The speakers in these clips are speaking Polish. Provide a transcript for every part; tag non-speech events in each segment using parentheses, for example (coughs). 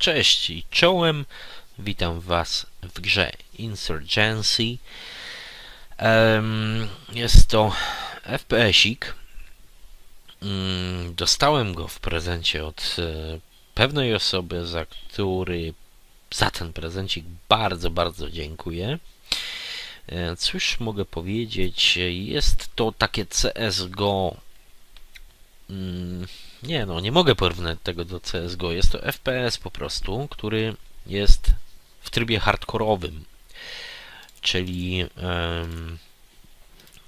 Cześć i czołem. Witam Was w grze Insurgency. Jest to FPS-ik. Mm, Dostałem go w prezencie od e, pewnej osoby, za który za ten prezencik bardzo, bardzo dziękuję. E, Cóż mogę powiedzieć? Jest to takie CSGO. Nie no, nie mogę porównać tego do CSGO. Jest to FPS po prostu, który jest w trybie hardkorowym. Czyli em,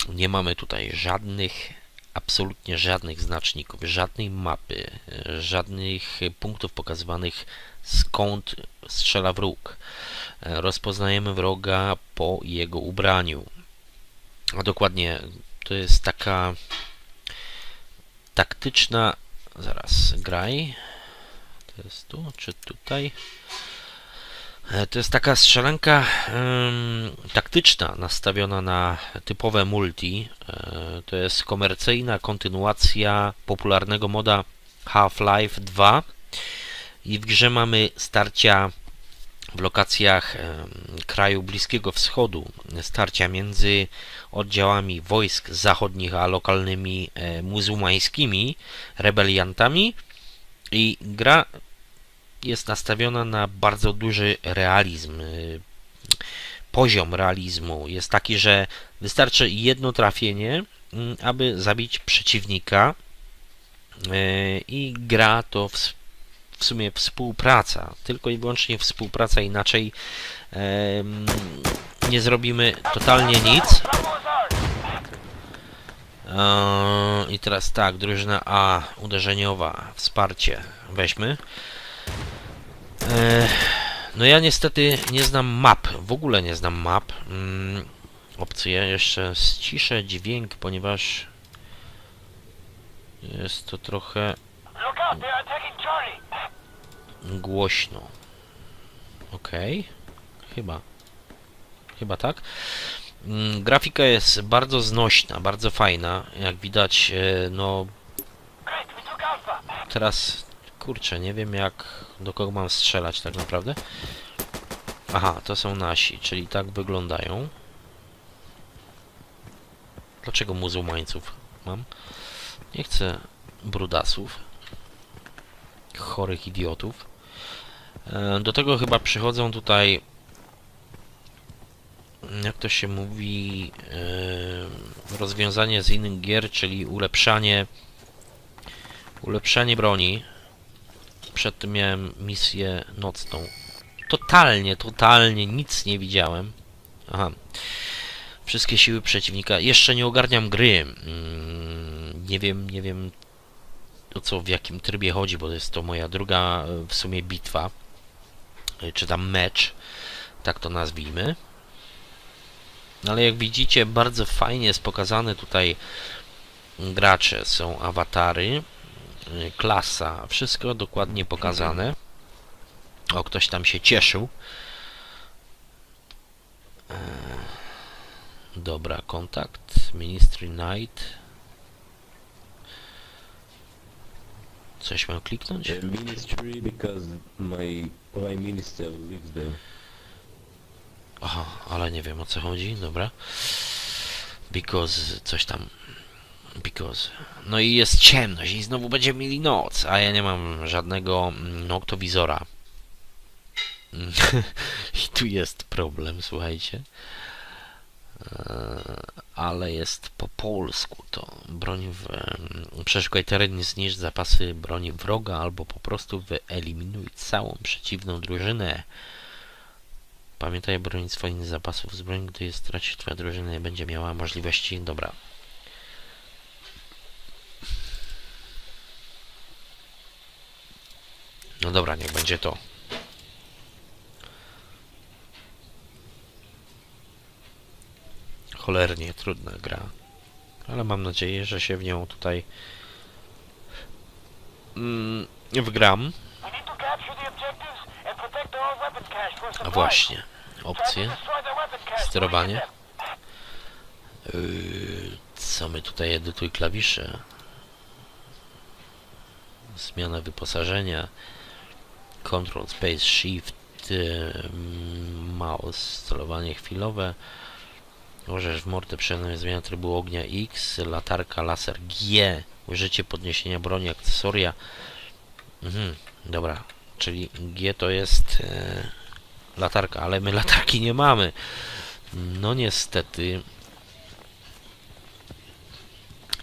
nie mamy tutaj żadnych, absolutnie żadnych znaczników, żadnej mapy, żadnych punktów pokazywanych skąd strzela wróg. Rozpoznajemy wroga po jego ubraniu. A dokładnie to jest taka taktyczna. Zaraz, graj. To jest tu, czy tutaj? E, To jest taka strzelanka taktyczna, nastawiona na typowe multi. E, To jest komercyjna kontynuacja popularnego moda Half-Life 2. I w grze mamy starcia w lokacjach kraju Bliskiego Wschodu, starcia między oddziałami wojsk zachodnich a lokalnymi e, muzułmańskimi rebeliantami. I gra jest nastawiona na bardzo duży realizm. Y, Poziom realizmu jest taki, że wystarczy jedno trafienie, aby zabić przeciwnika, y, i gra to w, w sumie współpraca. Tylko i wyłącznie współpraca, inaczej nie zrobimy totalnie nic. Eee, I teraz tak, drużyna A, uderzeniowa, wsparcie, weźmy. Eee, No ja niestety nie znam map, w ogóle nie znam map. Mm, Opcje, jeszcze ściszę dźwięk, ponieważ jest to trochę głośno. Okej, chyba. Chyba tak. Mm, Grafika jest bardzo znośna, bardzo fajna. Jak widać, e, no teraz kurczę, nie wiem jak do kogo mam strzelać tak naprawdę. Aha, to są nasi, czyli tak wyglądają. Dlaczego muzułmańców mam? Nie chcę brudasów. Chorych idiotów. E, Do tego chyba przychodzą tutaj jak to się mówi rozwiązanie z innych gier, czyli ulepszanie ulepszanie broni. Przed tym miałem misję nocną. Totalnie, totalnie nic nie widziałem. Aha. Wszystkie siły przeciwnika. Jeszcze nie ogarniam gry. Mm, Nie wiem, nie wiem o co, w jakim trybie chodzi, bo to jest to moja druga e, w sumie bitwa. E, Czy tam mecz. Tak to nazwijmy. Ale jak widzicie, bardzo fajnie jest pokazane tutaj gracze. Są awatary y, klasa, wszystko dokładnie pokazane. O, ktoś tam się cieszył. E, Dobra, kontakt. Ministry Knight. Coś mam kliknąć? The ministry because my prime minister lives there. Aha, ale nie wiem o co chodzi, dobra. Because coś tam. Because. No i jest ciemność i znowu będziemy mieli noc, a ja nie mam żadnego mm, noktowizora. Mm, (laughs) I tu jest problem, słuchajcie. Eee, Ale jest po polsku to. Broń w... em, Przeszukaj teren zniszcz zapasy broni wroga albo po prostu wyeliminuj całą przeciwną drużynę. Pamiętaj bronić swoich zapasów z broni, gdy je stracisz, twoja drużyna nie będzie miała możliwości. Dobra. No dobra, niech będzie to. Cholernie trudna gra. Ale mam nadzieję, że się w nią tutaj mm, wgram. A supplies. właśnie, opcje. Sterowanie. Yy, co my tutaj edytuj klawisze? Zmiana wyposażenia. Control Space Shift y, Mouse, celowanie chwilowe. Możesz w mordę przenośnie zmiana trybu ognia X, latarka laser G, użycie podniesienia broni, akcesoria. Mhm, dobra, czyli G to jest e, latarka, ale my latarki nie mamy. No niestety.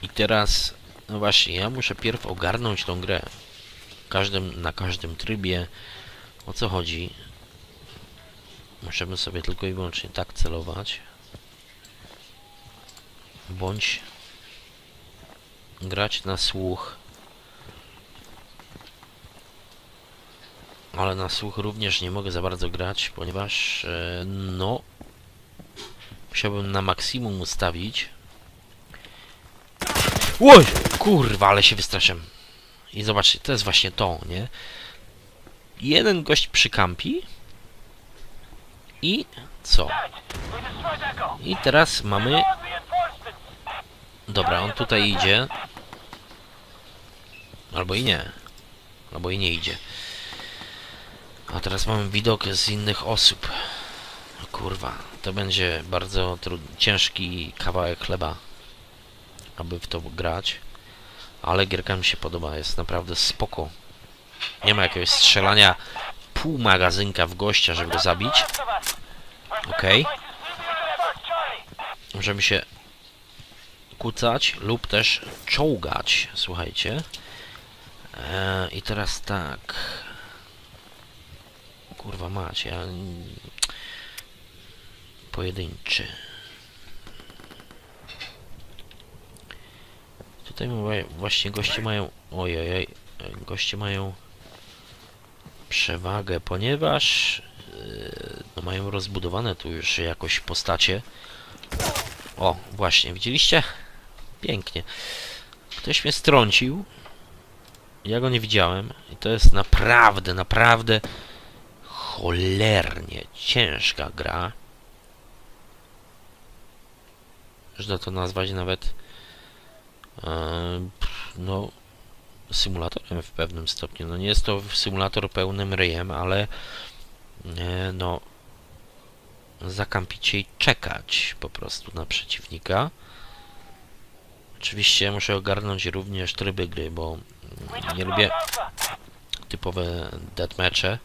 I teraz, no właśnie, ja muszę pierw ogarnąć tą grę. Każdym, na każdym trybie. O co chodzi? Możemy sobie tylko i wyłącznie tak celować. Bądź grać na słuch. Ale na słuch również nie mogę za bardzo grać, ponieważ e, no musiałbym na maksimum ustawić. Oj! Kurwa, ale się wystraszyłem. I zobaczcie, to jest właśnie to, nie? Jeden gość przykampi i co? I teraz mamy... Dobra, on tutaj idzie. Albo i nie. Albo i nie idzie. A teraz mamy widok z innych osób. Kurwa, to będzie bardzo trud... ciężki kawałek chleba, aby w to grać. Ale gierka mi się podoba, jest naprawdę spoko. Nie ma jakiegoś strzelania pół magazynka w gościa, żeby go zabić. Okej. Charlie. Możemy się kucać lub też czołgać, słuchajcie. E, I teraz tak. Kurwa mać, ja... Pojedynczy. Tutaj właśnie goście mają... Ojej, goście mają przewagę, ponieważ yy, no mają rozbudowane tu już jakoś postacie. O, właśnie, widzieliście? Pięknie. Ktoś mnie strącił. Ja go nie widziałem. I to jest naprawdę, naprawdę cholernie ciężka gra. Można to nazwać nawet e, no symulatorem w pewnym stopniu. No nie jest to symulator pełnym ryjem, ale e, no zakampić i czekać po prostu na przeciwnika. Oczywiście muszę ogarnąć również tryby gry, bo mm, nie lubię typowe deathmatche.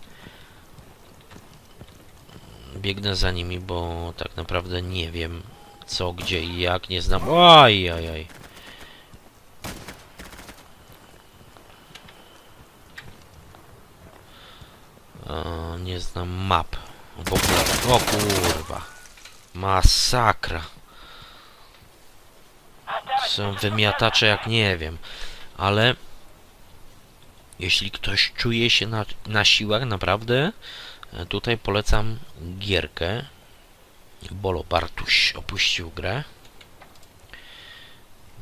Biegnę za nimi, bo tak naprawdę nie wiem co, gdzie i jak, nie znam... Oj, oj, nie znam map. W ogóle. O kurwa. Masakra. Są wymiatacze jak nie wiem. Ale jeśli ktoś czuje się na, na siłach, naprawdę, tutaj polecam gierkę. Bolo Bartuś opuścił grę.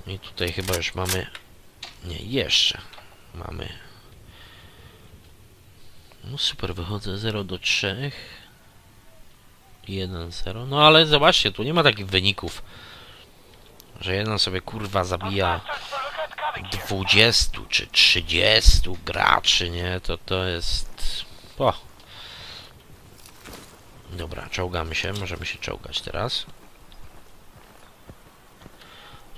I tutaj chyba już mamy... Nie, jeszcze mamy... No super, wychodzę 0 do 3. 1-0. No ale zobaczcie, tu nie ma takich wyników. Że jeden sobie kurwa zabija Bastards for look at coming here. 20 czy 30 graczy, nie? To to jest... O. Dobra, czołgamy się, możemy się czołgać teraz.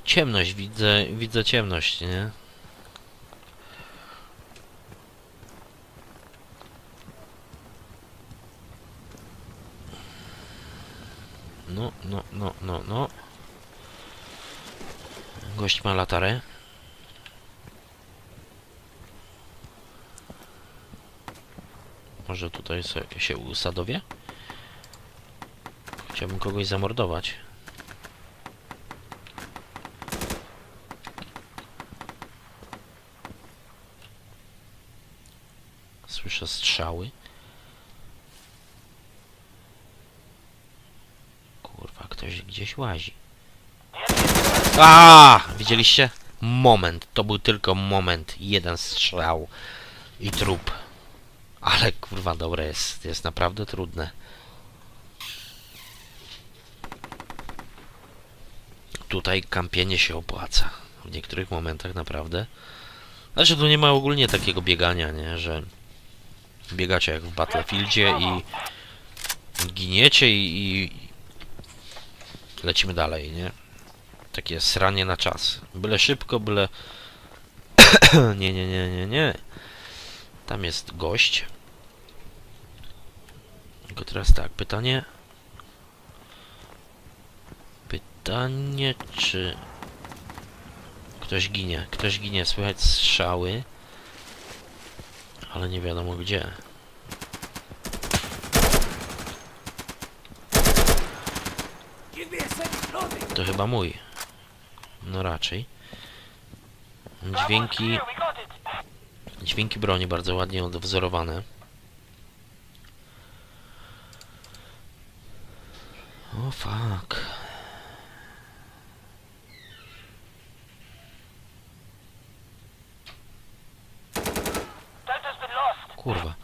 Ciemność, widzę, widzę ciemność, nie? No, no, no, no, no. Gość ma latarę. Może tutaj sobie się usadowię? Chciałbym kogoś zamordować. Słyszę strzały. Kurwa, ktoś gdzieś łazi. A, Widzieliście? Moment. To był tylko moment. Jeden strzał i trup. Ale kurwa dobre jest. Jest naprawdę trudne. Tutaj kampienie się opłaca. W niektórych momentach naprawdę. Znaczy tu nie ma ogólnie takiego biegania, nie? Że biegacie jak w Battlefieldzie i giniecie i, i lecimy dalej, nie? Takie sranie na czas. Byle szybko, byle... (coughs) nie, nie, nie, nie, nie. Tam jest gość. Tylko teraz tak, pytanie... Pytanie, czy... Ktoś ginie, ktoś ginie, słychać strzały. Ale nie wiadomo gdzie. To chyba mój. No raczej. Dźwięki, dźwięki broni bardzo ładnie odwzorowane. O fuck. Delta's been lost. Kurwa.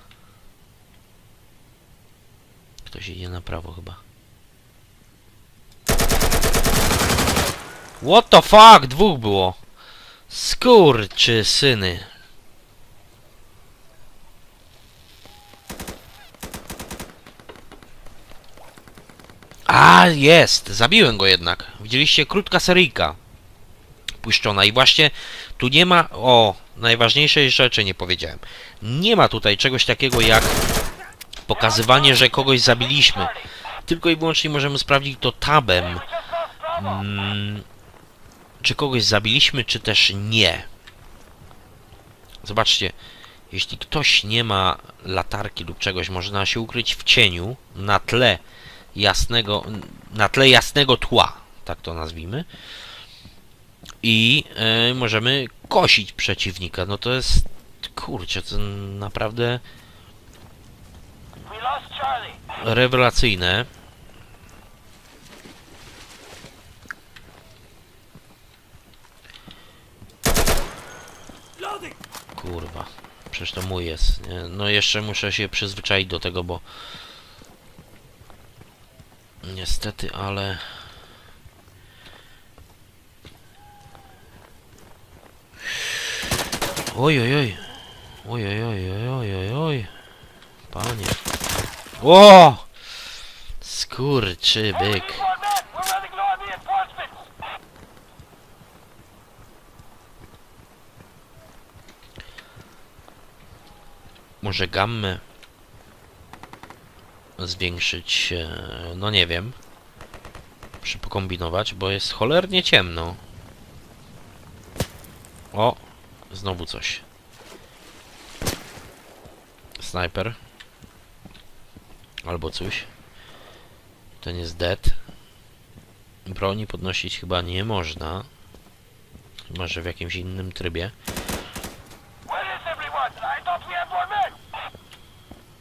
Ktoś idzie na prawo chyba. What the fuck? Dwóch było. Skurczy syny. A, jest! Zabiłem go jednak. Widzieliście? Krótka seryjka. Puszczona. I właśnie tu nie ma... O, najważniejszej rzeczy nie powiedziałem. Nie ma tutaj czegoś takiego jak pokazywanie, że kogoś zabiliśmy. Tylko i wyłącznie możemy sprawdzić to tabem. Mm, czy kogoś zabiliśmy, czy też nie. Zobaczcie, jeśli ktoś nie ma latarki lub czegoś, można się ukryć w cieniu na tle jasnego, na tle jasnego tła, tak to nazwijmy. I e, możemy kosić przeciwnika. No to jest, kurczę, to naprawdę. Rewelacyjne. Kurwa, przecież to mój jest. Nie? No jeszcze muszę się przyzwyczaić do tego, bo niestety, ale Oj, oj, oj. Oj, oj, oj, oj, oj, oj. Panie. O! Skurczy byk. Może gammę zwiększyć, e, no nie wiem. Muszę pokombinować, bo jest cholernie ciemno. O, znowu coś. Snajper. Albo coś. Ten jest dead. Broni podnosić chyba nie można. Chyba, że w jakimś innym trybie.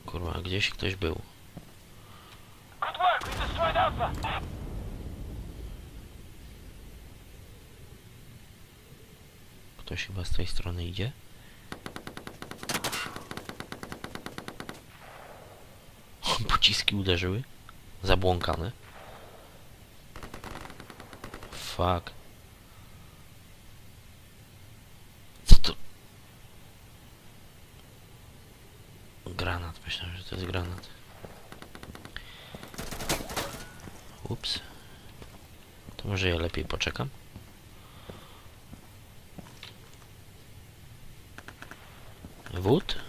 Kurwa, gdzieś ktoś był. Ktoś chyba z tej strony idzie. Pociski uderzyły. Zabłąkane. Fuck. Co to? Granat. Myślałem, że to jest granat. Ups. To może ja lepiej poczekam. Wód?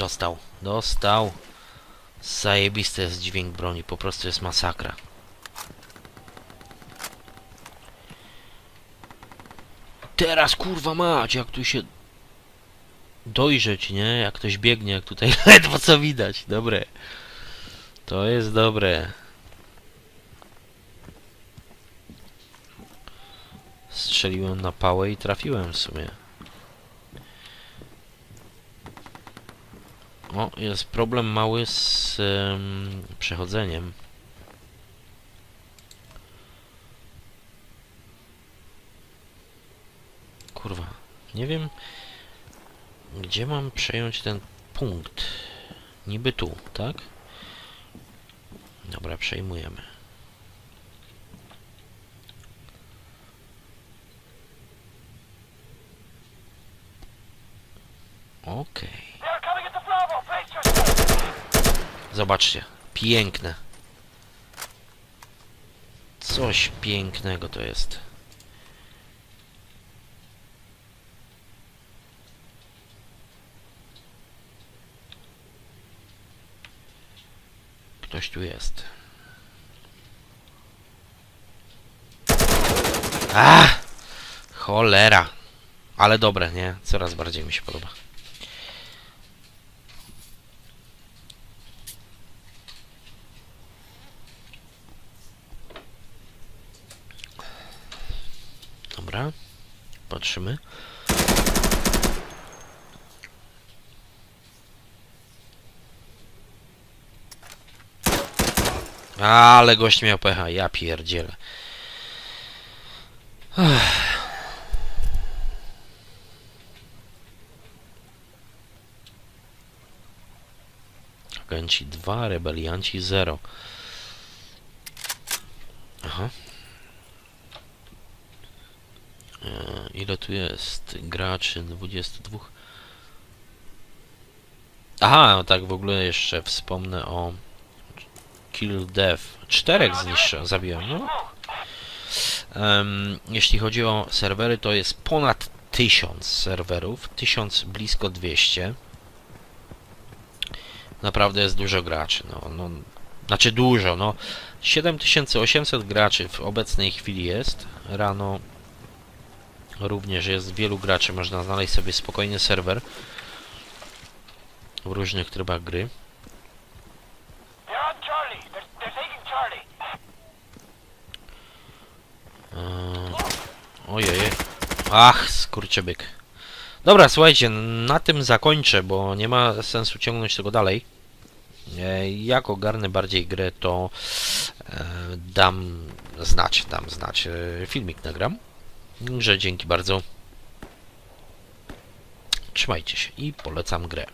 Dostał, dostał. Zajebisty jest dźwięk broni, po prostu jest masakra. Teraz kurwa mać, jak tu się dojrzeć, nie? Jak ktoś biegnie, jak tutaj (laughs) ledwo co widać. Dobre. To jest dobre. Strzeliłem na pałę i trafiłem w sumie. O, jest problem mały z em, przechodzeniem. Kurwa, nie wiem gdzie mam przejąć ten punkt. Niby tu, tak? Dobra, przejmujemy. Okej. They're Zobaczcie, piękne. Coś pięknego to jest. Ktoś tu jest. A! Cholera! Ale dobre, nie? Coraz bardziej mi się podoba. Dobra. Patrzymy. Ale gość miał pecha, ja pierdzielę. Agenci 2, rebelianci 0. Aha. E, Ile tu jest graczy? 22. Aha, tak w ogóle jeszcze wspomnę o Kill Death. Czterech zniszczę, zabiłem. No. Em, jeśli chodzi o serwery, to jest ponad 1000 serwerów, 1000 blisko 200. Naprawdę jest dużo graczy. No, no, znaczy dużo, no. 7800 graczy w obecnej chwili jest. Rano również jest wielu graczy, można znaleźć sobie spokojny serwer w różnych trybach gry. Eee, ojej. Ach, skurczybyk. Dobra, słuchajcie, na tym zakończę, bo nie ma sensu ciągnąć tego dalej. E, Jak ogarnę bardziej grę, to e, dam znać, dam znać. Filmik nagram. Że dzięki bardzo. Trzymajcie się i polecam grę.